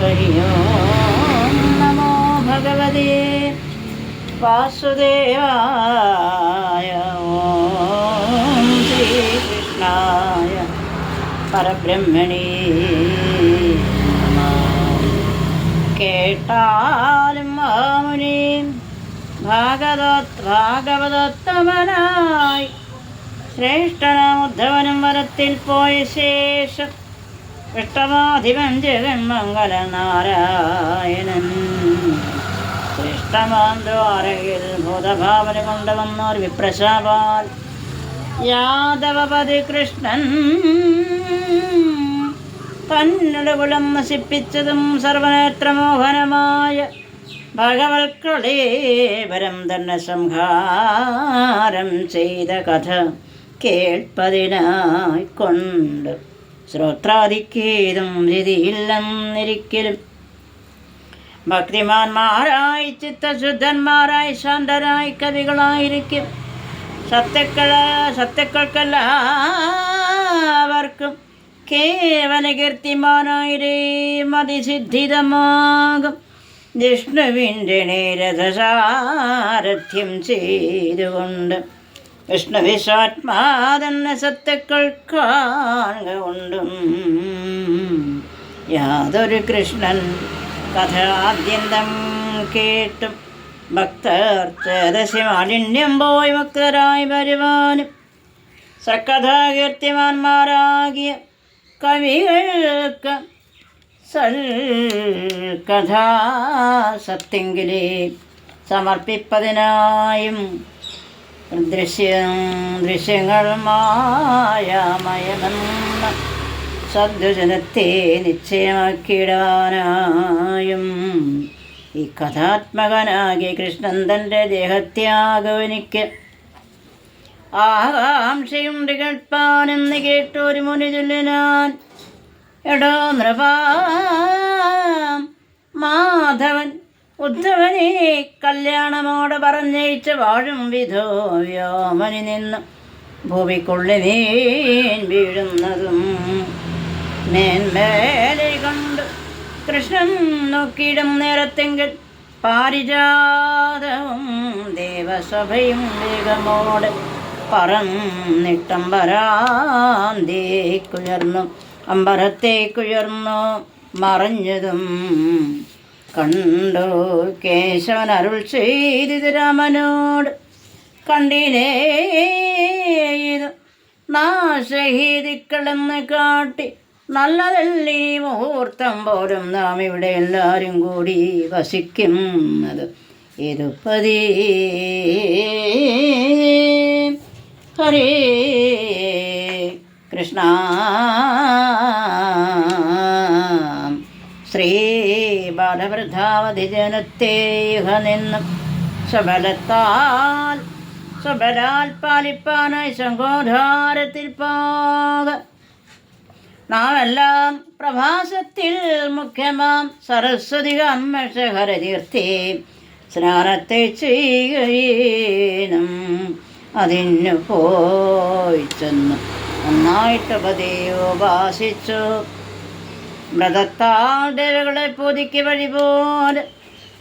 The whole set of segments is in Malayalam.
ഹരി ഓം നമോ ഭഗവതേ വാസുദേവായ ഓം ശ്രീകൃഷ്ണായ പരബ്രഹ്മണേ. കേട്ടാലും മാമുനി ഭാഗവത് ഭാഗവതോത്തമനായി ശ്രേഷ്ഠനാമുദ്ധവനും വരത്തിൽ പോയ ശേഷം ഇഷ്ടമാധിപൻ ജഗൻ മംഗലനാരായണൻ ദ്വാരയിൽ ഭൂതഭാവന കൊണ്ടുവന്നോർ വിപ്രശാപാൽ യാദവപതി കൃഷ്ണൻ തന്നുടെ കുലം നശിപ്പിച്ചതും സർവനേത്രമോഹനമായ ഭഗവത്കളേവരം തന്നെ സംഹാരം ചെയ്ത കഥ കേൾപ്പതിനായി കൊണ്ട് ശ്രോത്രാദിക്കേതും രതിയില്ലെന്നിരിക്കലും ഭക്തിമാന്മാരായി ചിത്തശുദ്ധന്മാരായി ശാന്തരായി കവികളായിരിക്കും. സത്യക്കള സത്യക്കൾക്കെല്ലാവർക്കും കേവല കീർത്തിമാനായിരേ മതിസിദ്ധിതമാകും. ജിഷ്ണുവിന്റെ രഥസാരഥ്യം ചെയ്തുകൊണ്ട് വിഷ്ണു വിശ്വാത്മാതെന്ന സത്യക്കൾ കാണുക കൊണ്ടും യാതൊരു കൃഷ്ണൻ കഥ ആദ്യന്തം കേട്ടും ഭക്തർ ചേതസി മാലിന്യം പോയി മുക്തരായി വരുവാനും സക്കഥാകീർത്തിമാന്മാരാകിയ കവികൾക്ക് സൽകഥാ സത്യങ്കിലേ സമർപ്പിപ്പതിനായും ദൃശ്യ ദൃശ്യങ്ങൾ മായാമയമെന്ന സദ്വചനത്തെ നിശ്ചയമാക്കിയിടാനായും ഈ കഥാത്മകനാകി കൃഷ്ണൻ തന്റെ ദേഹത്യാഗവനിക്ക് ആകാംക്ഷയുണ്ട് കേൾപ്പാനെന്ന് കേട്ടൊരു മുനി ചൊല്ലിനാൻ എടോ മാധവൻ ഉദ്ധവനെ കല്യാണമോടെ പറഞ്ഞയച്ച് വാഴും വിധോ വ്യോമനി നിന്ന് ഭൂമിക്കുള്ളി നീൻ വീഴുന്നതും മേന്മേലെ കണ്ട് കൃഷ്ണൻ നോക്കിയിടും നേരത്തെങ്കിൽ പാരിജാതവും ദേവസഭയും വേഗമോടെ പറന്നിട്ടമ്പരാന്തേക്കുയർന്നു അമ്പരത്തേക്കുയർന്നു മറഞ്ഞതും കണ്ടു കേശവൻ അരുൾ ചെയ്തിത് രാമനോട് കണ്ടിനേ ഇത് നാശഹീതിക്കളെന്ന് കാട്ടി നല്ലതല്ലീ മുഹൂർത്തം പോലും നാം ഇവിടെ എല്ലാവരും കൂടി വസിക്കുന്നത്? ഇരുപതി ഹരേ കൃഷ്ണ ശ്രീ ബാലവൃദ്ധാവധി ജനത്തേഹ നിന്നും സബലത്താൽ സബലാൽ പാലിപ്പാനായി സംഘോധാരത്തിൽ പോക. നാമെല്ലാം പ്രഭാസത്തിൽ മുഖ്യമാം സരസ്വതി അമ്മശഹരതീർത്ഥേ സ്നാനത്തെ ചെയ്യുകയും അതിനു പോയി ചെന്ന്. നന്നായിട്ട് പതിയോപാസിച്ചു മൃഗത്താൽ ദേവകളെ പൂതിക്ക് വഴിപോലെ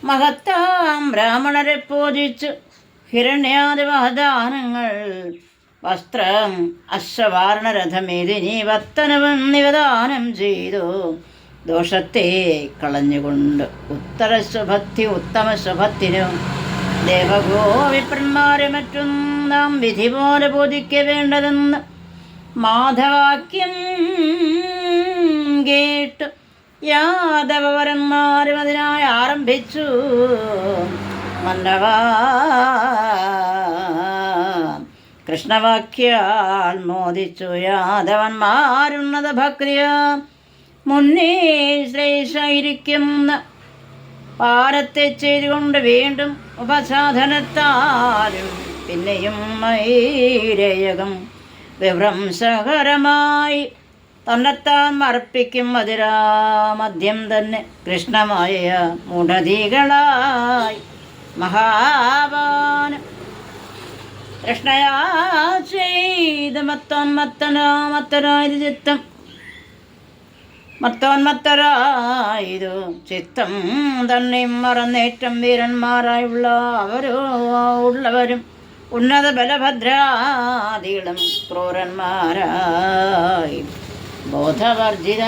മഹത്താം ബ്രാഹ്മണരെ പൂജിച്ചു. ഹിരണ്യാദി മഹദാനങ്ങൾ വസ്ത്രം അശ്വവാരണരഥമേതിനി വത്തനവും നിവദാനം ചെയ്തു. ദോഷത്തെ കളഞ്ഞുകൊണ്ട് ഉത്തര സ്വഭത്തി ഉത്തമ ശുഭത്തിനും ദേവഗോവിപ്രന്മാരെ മറ്റും നാം വിധി പോലെ ബോധിക്ക വേണ്ടതെന്ന് മാധവാക്യം കേട്ട് യാദവരന്മാരും അതിനായി ആരംഭിച്ചു. മന്നവാ കൃഷ്ണവാക്യാൽ മോദിച്ചു യാദവന്മാരുന്നത ഭക്രിയ മുന്നേ ശ്രേഷ്ഠയിരിക്കുന്ന പാരത്തെ ചെയ്തുകൊണ്ട് വീണ്ടും ഉപസാധനത്താലും പിന്നെയും മൈരയകം വിഭ്രംസകരമായി തന്നെത്താൻ മറപ്പിക്കും മധുരാമദ്യം തന്നെ കൃഷ്ണമായ മുടതികളായി. മഹാപാനം കൃഷ്ണയാ ചെയ്ത് മത്തോൻ മത്തനോ മത്തനായത് ചിത്തം. മത്തോന്മത്തരായതു ചിത്തം. തന്നെ മറന്നേറ്റം വീരന്മാരായുള്ള അവരോ ഉള്ളവരും ഉന്നത ബലഭദ്രാദികളും ക്രൂരന്മാരായി. ബോധവർജിതന്മാരായി